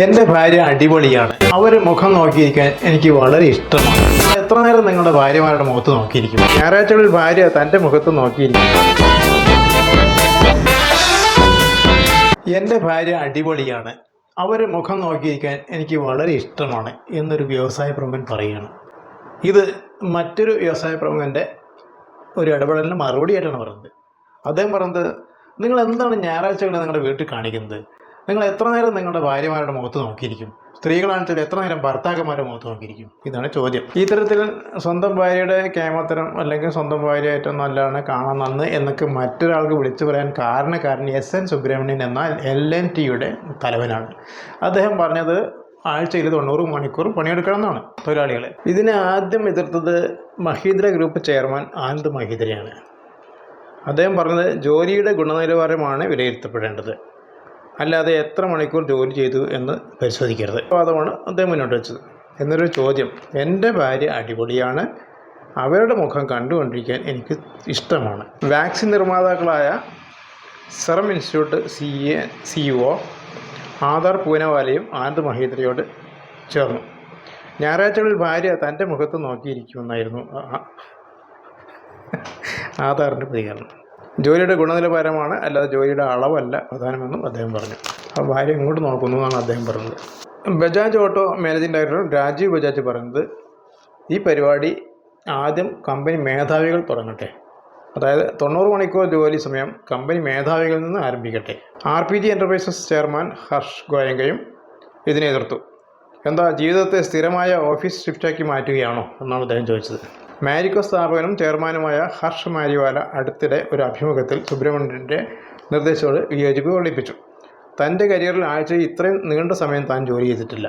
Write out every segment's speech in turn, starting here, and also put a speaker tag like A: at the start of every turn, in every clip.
A: എന്റെ ഭാര്യ അടിപൊളിയാണ്. അവർ മുഖം നോക്കിയിരിക്കാൻ എനിക്ക് വളരെ ഇഷ്ടമാണ്. എത്ര നേരം നിങ്ങളുടെ ഭാര്യമാരുടെ മുഖത്ത് നോക്കിയിരിക്കും? ഞായറാഴ്ചകളിൽ ഭാര്യ തന്റെ മുഖത്ത് നോക്കിയിരിക്കും. എന്റെ ഭാര്യ അടിപൊളിയാണ്. അവർ മുഖം നോക്കിയിരിക്കാൻ എനിക്ക് വളരെ ഇഷ്ടമാണ് എന്നൊരു വ്യവസായ പ്രമുഖൻ പറയുകയാണ്. ഇത് മറ്റൊരു വ്യവസായ പ്രമുഖന്റെ ഒരു ഇടപെടലിന് മറുപടിയായിട്ടാണ് പറയുന്നത്. അദ്ദേഹം പറയുന്നത് നിങ്ങൾ എന്താണ് ഞായറാഴ്ചകളെ നിങ്ങളുടെ വീട്ടിൽ കാണിക്കുന്നത്? നിങ്ങൾ എത്ര നേരം നിങ്ങളുടെ ഭാര്യമാരുടെ മുഖത്ത് നോക്കിയിരിക്കും? സ്ത്രീകളാണെങ്കിൽ എത്ര നേരം ഭർത്താക്കന്മാരുടെ മുഖത്ത് നോക്കിയിരിക്കും? ഇതാണ് ചോദ്യം. ഇത്തരത്തിൽ സ്വന്തം ഭാര്യയുടെ കേമത്തരം അല്ലെങ്കിൽ സ്വന്തം ഭാര്യ ഏറ്റവും നല്ലതാണ് കാണാൻ നന്ന് എന്നൊക്കെ മറ്റൊരാൾക്ക് വിളിച്ചു പറയാൻ കാരണക്കാരൻ എസ് എൻ സുബ്രഹ്മണ്യൻ എന്ന എൽ എൻ ടിയുടെ തലവനാണ്. അദ്ദേഹം പറഞ്ഞത് ആഴ്ചയിൽ തൊണ്ണൂറ് മണിക്കൂർ പണിയെടുക്കണം എന്നാണ് തൊഴിലാളികളെ. ഇതിനെ ആദ്യം എതിർത്തത് മഹീന്ദ്ര ഗ്രൂപ്പ് ചെയർമാൻ ആനന്ദ് മഹീന്ദ്രയാണ്. അദ്ദേഹം പറഞ്ഞത് ജോലിയുടെ ഗുണനിലവാരമാണ് വിലയിരുത്തപ്പെടേണ്ടത്. അല്ലാതെ എത്ര മണിക്കൂർ ജോലി ചെയ്തു എന്ന് പരിശോധിക്കരുത്. വാദമാണ് അദ്ദേഹം മുന്നോട്ട് വെച്ചത്. എന്നൊരു ചോദ്യം. എന്റെ ഭാര്യ അടിപൊളിയാണ്. അവരുടെ മുഖം കണ്ടുകൊണ്ടിരിക്കാൻ എനിക്ക് ഇഷ്ടമാണ്. Vaccine നിർമ്മാതാക്കളായ Serum Institute C A C O Adar പൂനവാലയും Anand മഹീന്ദ്രയോട് ചേർന്നു. ഞായറാഴ്ചകളിൽ ഭാര്യ തന്റെ മുഖത്ത് നോക്കിയിരിക്കുമെന്നായിരുന്നു ആധാറിന്റെ പ്രതികരണം. ജോലിയുടെ ഗുണനിലവാരമാണ് അല്ലാതെ ജോലിയുടെ അളവല്ല പ്രധാനമെന്നും അദ്ദേഹം പറഞ്ഞു. അപ്പോൾ ഭാര്യ ഇങ്ങോട്ട് നോക്കുന്നു എന്നാണ് അദ്ദേഹം പറഞ്ഞത്. Bajaj auto managing director Rajeev Bajaj പറയുന്നത് ഈ പരിപാടി ആദ്യം കമ്പനി മേധാവികൾ തുടങ്ങട്ടെ. അതായത് തൊണ്ണൂറ് മണിക്കൂർ ജോലി സമയം കമ്പനി മേധാവികളിൽ നിന്ന് ആരംഭിക്കട്ടെ. R P G enterprises chairman Harsh ഗോയങ്കയും ഇതിനെ എതിർത്തു. എന്താ ജീവിതത്തെ സ്ഥിരമായ ഓഫീസ് ഷിഫ്റ്റാക്കി മാറ്റുകയാണോ? എന്നാണ് അദ്ദേഹം ചോദിച്ചത്. മാരിക്കോ സ്ഥാപകനും ചെയർമാനുമായ ഹർഷ് മാരിവാല അടുത്തിടെ ഒരു അഭിമുഖത്തിൽ സുബ്രഹ്മണ്യന്റെ നിർദ്ദേശത്തോട് വിയോജിപ്പ് പ്രകടിപ്പിച്ചു തന്റെ കരിയറിൽ ആഴ്ചയിൽ ഇത്രയും നീണ്ട സമയം താൻ ജോലി ചെയ്തിട്ടില്ല.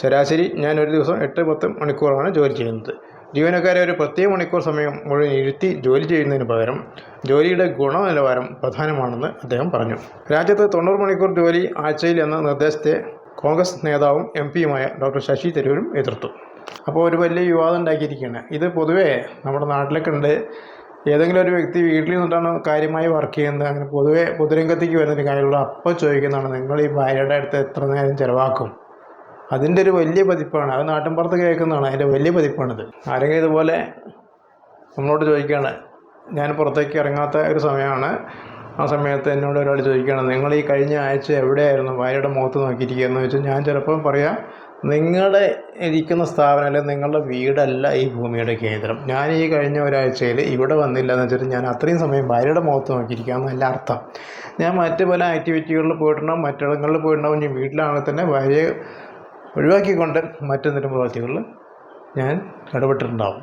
A: ശരാശരി ഞാൻ ഒരു ദിവസം എട്ട് പത്ത് മണിക്കൂറാണ് ജോലി ചെയ്യുന്നത്. ജീവനക്കാരെ ഒരു പ്രത്യേക മണിക്കൂർ സമയം മുഴുവൻ ഇരുത്തി ജോലി ചെയ്യുന്നതിന് പകരം ജോലിയുടെ ഗുണനിലവാരം പ്രധാനമാണെന്ന് അദ്ദേഹം പറഞ്ഞു. രാജ്യത്ത് തൊണ്ണൂറ് മണിക്കൂർ ജോലി ആഴ്ചയിൽ എന്ന നിർദ്ദേശത്തെ കോൺഗ്രസ് നേതാവും എം പിയുമായ ഡോക്ടർ ശശി തരൂരും എതിർത്തു. അപ്പോൾ ഒരു വലിയ വിവാദം ഉണ്ടാക്കിയിരിക്കുകയാണ് ഇത് പൊതുവേ നമ്മുടെ നാട്ടിലൊക്കെ ഉണ്ട് ഏതെങ്കിലും ഒരു വ്യക്തി വീട്ടിൽ നിന്നിട്ടാണ് കാര്യമായി വർക്ക് ചെയ്യുന്നത്. അങ്ങനെ പൊതുവെ പൊതുരംഗത്തേക്ക് വരുന്നൊരു കാര്യമുള്ള അപ്പോൾ ചോദിക്കുന്നതാണ് നിങ്ങൾ ഈ ഭാര്യയുടെ അടുത്ത് എത്ര നേരം ചിലവാക്കും? അതിന്റെ ഒരു വലിയ പതിപ്പാണ്. അത് നാട്ടിൻപുറത്ത് കേൾക്കുന്നതാണ്. അതിന്റെ വലിയ പതിപ്പാണിത്. ആരെങ്കിലും ഇതുപോലെ നമ്മളോട് ചോദിക്കുകയാണ് ഞാൻ പുറത്തേക്ക് ഇറങ്ങാത്ത ഒരു സമയമാണ്. ആ സമയത്ത് എന്നോട് ഒരാൾ ചോദിക്കുകയാണ് നിങ്ങൾ ഈ കഴിഞ്ഞ ആഴ്ച എവിടെയായിരുന്നു? ഭാര്യയുടെ മുഖത്ത് നോക്കിയിരിക്കുകയെന്ന് വെച്ചാൽ ഞാൻ ചിലപ്പോൾ പറയാം നിങ്ങളുടെ ഇരിക്കുന്ന സ്ഥാപനം അല്ലെങ്കിൽ നിങ്ങളുടെ വീടല്ല ഈ ഭൂമിയുടെ കേന്ദ്രം. ഞാൻ ഈ കഴിഞ്ഞ ഒരാഴ്ചയിൽ ഇവിടെ വന്നില്ല എന്ന് വെച്ചിട്ട് ഞാൻ അത്രയും സമയം ഭാര്യയുടെ മുഖത്ത് നോക്കിയിരിക്കുക എന്നല്ല അർത്ഥം. ഞാൻ മറ്റ് പല ആക്ടിവിറ്റികളിൽ പോയിട്ടുണ്ടാവും മറ്റിടങ്ങളിൽ പോയിട്ടുണ്ടാവും ഞാൻ വീട്ടിലാണെങ്കിൽ തന്നെ ഭാര്യയെ ഒഴിവാക്കിക്കൊണ്ട് മറ്റെന്തെങ്കിലും പ്രവർത്തികളിൽ ഞാൻ ഇടപെട്ടിട്ടുണ്ടാവും.